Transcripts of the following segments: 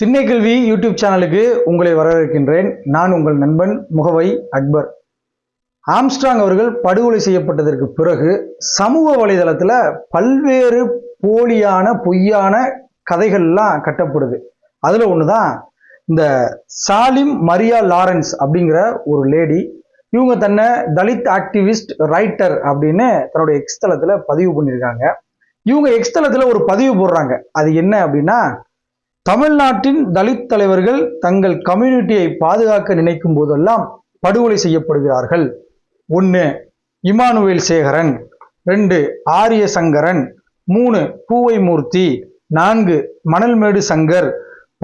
திண்ணைக்கல்வி YouTube சேனலுக்கு உங்களை வரவேற்கின்றேன். நான் உங்கள் நண்பன் முகவை அக்பர். ஆம்ஸ்ட்ராங் அவர்கள் படுகொலை செய்யப்பட்டதற்கு பிறகு சமூக வலைதளத்தில் பல்வேறு போலியான பொய்யான கதைகள்லாம் கட்டப்படுது. அதில் ஒன்று தான் இந்த சாலிம் மரியா லாரன்ஸ் அப்படிங்கிற ஒரு லேடி இவங்க தன்னை தலித் ஆக்டிவிஸ்ட் ரைட்டர் அப்படின்னு தன்னுடைய எக்ஸ் தளத்தில் பதிவு பண்ணியிருக்காங்க. இவங்க எக்ஸ் தளத்தில் ஒரு பதிவு போடுறாங்க. அது என்ன அப்படின்னா தமிழ்நாட்டின் தலித் தலைவர்கள் தங்கள் கம்யூனிட்டியை பாதுகாக்க நினைக்கும் போதெல்லாம் படுகொலை செய்யப்படுகிறார்கள். ஒன்று இமானுவேல் சேகரன். ரெண்டு ஆரிய சங்கரன். மூணு பூவை மூர்த்தி நான்கு மணல்மேடு சங்கர்.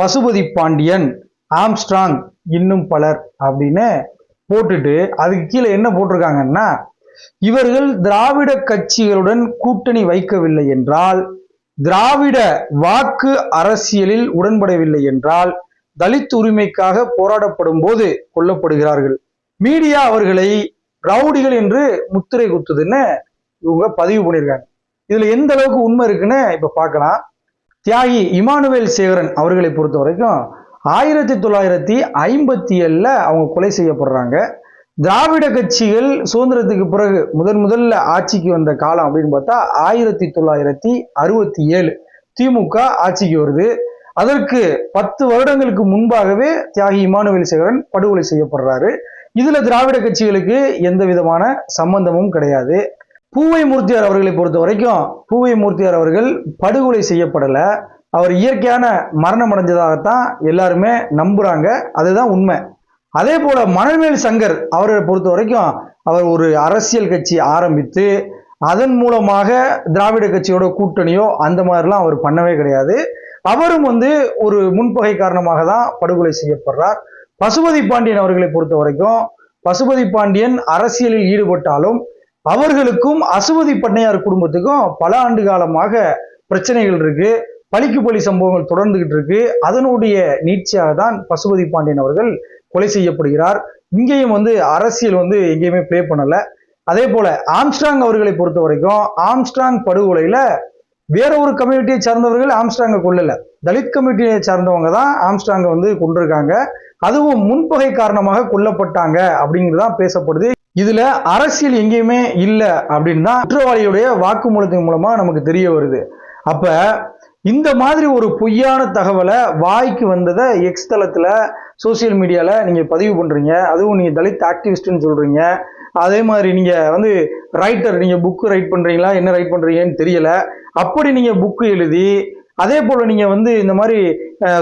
பசுபதி பாண்டியன் ஆம்ஸ்ட்ராங் இன்னும் பலர் அப்படின்னு போட்டுட்டு அதுக்கு கீழே என்ன போட்டிருக்காங்கன்னா இவர்கள் திராவிட கட்சிகளுடன் கூட்டணி வைக்கவில்லை என்றால் திராவிட வாக்கு அரசியலில் உடன்படவில்லை என்றால் தலித் உரிமைக்காக போராடப்படும் போது கொல்லப்படுகிறார்கள். மீடியா அவர்களை ரவுடிகள் என்று முத்திரை குத்துதுன்னு இவங்க பதிவு பண்ணியிருக்காங்க. இதுல எந்த அளவுக்கு உண்மை இருக்குன்னு இப்ப பார்க்கலாம். தியாகி இமானுவேல் சேகரன் அவர்களை பொறுத்த வரைக்கும் ஆயிரத்தி தொள்ளாயிரத்தி ஐம்பத்தி ஏழுல அவங்க கொலை செய்யப்படுறாங்க. திராவிட கட்சிகள் சுதந்திரத்துக்கு பிறகு முதன் முதல்ல ஆட்சிக்கு வந்த காலம் அப்படின்னு பார்த்தா ஆயிரத்தி தொள்ளாயிரத்தி அறுபத்தி ஏழு திமுக ஆட்சிக்கு வருது. அதற்கு பத்து வருடங்களுக்கு முன்பாகவே தியாகி இமானுவேல் சேகரன் படுகொலை செய்யப்படுறாரு. இதுல திராவிட கட்சிகளுக்கு எந்த விதமான சம்பந்தமும் கிடையாது. பூவை மூர்த்தியார் அவர்களை பொறுத்த வரைக்கும் பூவை மூர்த்தியார் அவர்கள் படுகொலை செய்யப்படல. அவர் இயற்கையான மரணம் அடைஞ்சதாகத்தான் எல்லாருமே நம்புறாங்க. அதுதான் உண்மை. அதே போல மணல்மேல் சங்கர் அவரை பொறுத்த வரைக்கும் அவர் ஒரு அரசியல் கட்சி ஆரம்பித்து அதன் மூலமாக திராவிட கட்சியோட கூட்டணியோ அந்த மாதிரிலாம் அவர் பண்ணவே கிடையாது. அவரும் வந்து ஒரு முன்பகை காரணமாக தான் படுகொலை செய்யப்படுறார். பசுபதி பாண்டியன் அவர்களை பொறுத்த வரைக்கும் பசுபதி பாண்டியன் அரசியலில் ஈடுபட்டாலும் அவர்களுக்கும் அசுபதி பண்ணையார் குடும்பத்துக்கும் பல ஆண்டு காலமாக பிரச்சனைகள் இருக்கு. பழிக்கு பழி சம்பவங்கள் தொடர்ந்துகிட்டு இருக்கு. அதனுடைய நீட்சியாக தான் பசுபதி பாண்டியன் அவர்கள் கொலை செய்யப்படுகிறார். இங்கேயும் வந்து அரசியல் வந்து எங்கேயுமே ப்ளே பண்ணல. அதே போல ஆம்ஸ்ட்ராங் அவர்களை பொறுத்த வரைக்கும் ஆம்ஸ்ட்ராங் படுகொலையில வேற ஒரு கம்யூனிட்டியை சார்ந்தவர்கள் ஆம்ஸ்ட்ராங்கை கொல்லல. தலித் கம்யூனிட்டியை சார்ந்தவங்க தான் ஆம்ஸ்ட்ராங்கை வந்து கொண்டிருக்காங்க அதுவும் முன்பகை காரணமாக கொல்லப்பட்டாங்க அப்படிங்கிறதான் பேசப்படுது. இதுல அரசியல் எங்கேயுமே இல்லை அப்படின்னு தான் குற்றவாளியுடைய வாக்குமூலத்தின் மூலமா நமக்கு தெரிய வருது. அப்ப இந்த மாதிரி ஒரு பொய்யான தகவலை வாய்க்கு வந்ததை எக்ஸ் தளத்துல சோசியல் மீடியாவில் நீங்கள் பதிவு பண்ணுறீங்க அதுவும் நீங்கள் தலித் ஆக்டிவிஸ்ட்டுன்னு சொல்கிறீங்க அதே மாதிரி நீங்கள் வந்து ரைட்டர் நீங்கள் புக்கு ரைட் பண்ணுறீங்களா என்ன ரைட் பண்ணுறீங்கன்னு தெரியலை. அப்படி நீங்கள் புக்கு எழுதி அதே போல் நீங்கள் வந்து இந்த மாதிரி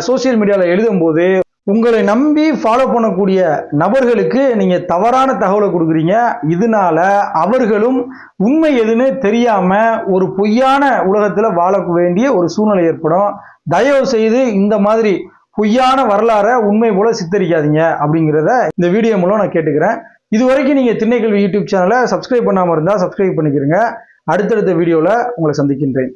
சோசியல் மீடியாவில் எழுதும் போது உங்களை நம்பி ஃபாலோ பண்ணக்கூடிய நபர்களுக்கு நீங்கள் தவறான தகவலை கொடுக்குறீங்க. இதனால அவர்களும் உண்மை எதுன்னு தெரியாமல் ஒரு பொய்யான உலகத்தில் வாழ வேண்டிய ஒரு சூழ்நிலை ஏற்படும். தயவு செய்து இந்த மாதிரி பொய்யான வரலாறை உண்மை போல சித்தரிக்காதீங்க அப்படிங்கிறத இந்த வீடியோ மூலம் நான் கேட்டுக்கிறேன். இது வரைக்கும் நீங்கள் திண்ணைக்கல்வி யூடியூப் சேனலை சப்ஸ்கிரைப் பண்ணாமல் இருந்தால் சப்ஸ்கிரைப் பண்ணிக்கிறீங்க அடுத்தடுத்த வீடியோவில் உங்களை சந்திக்கின்றேன்.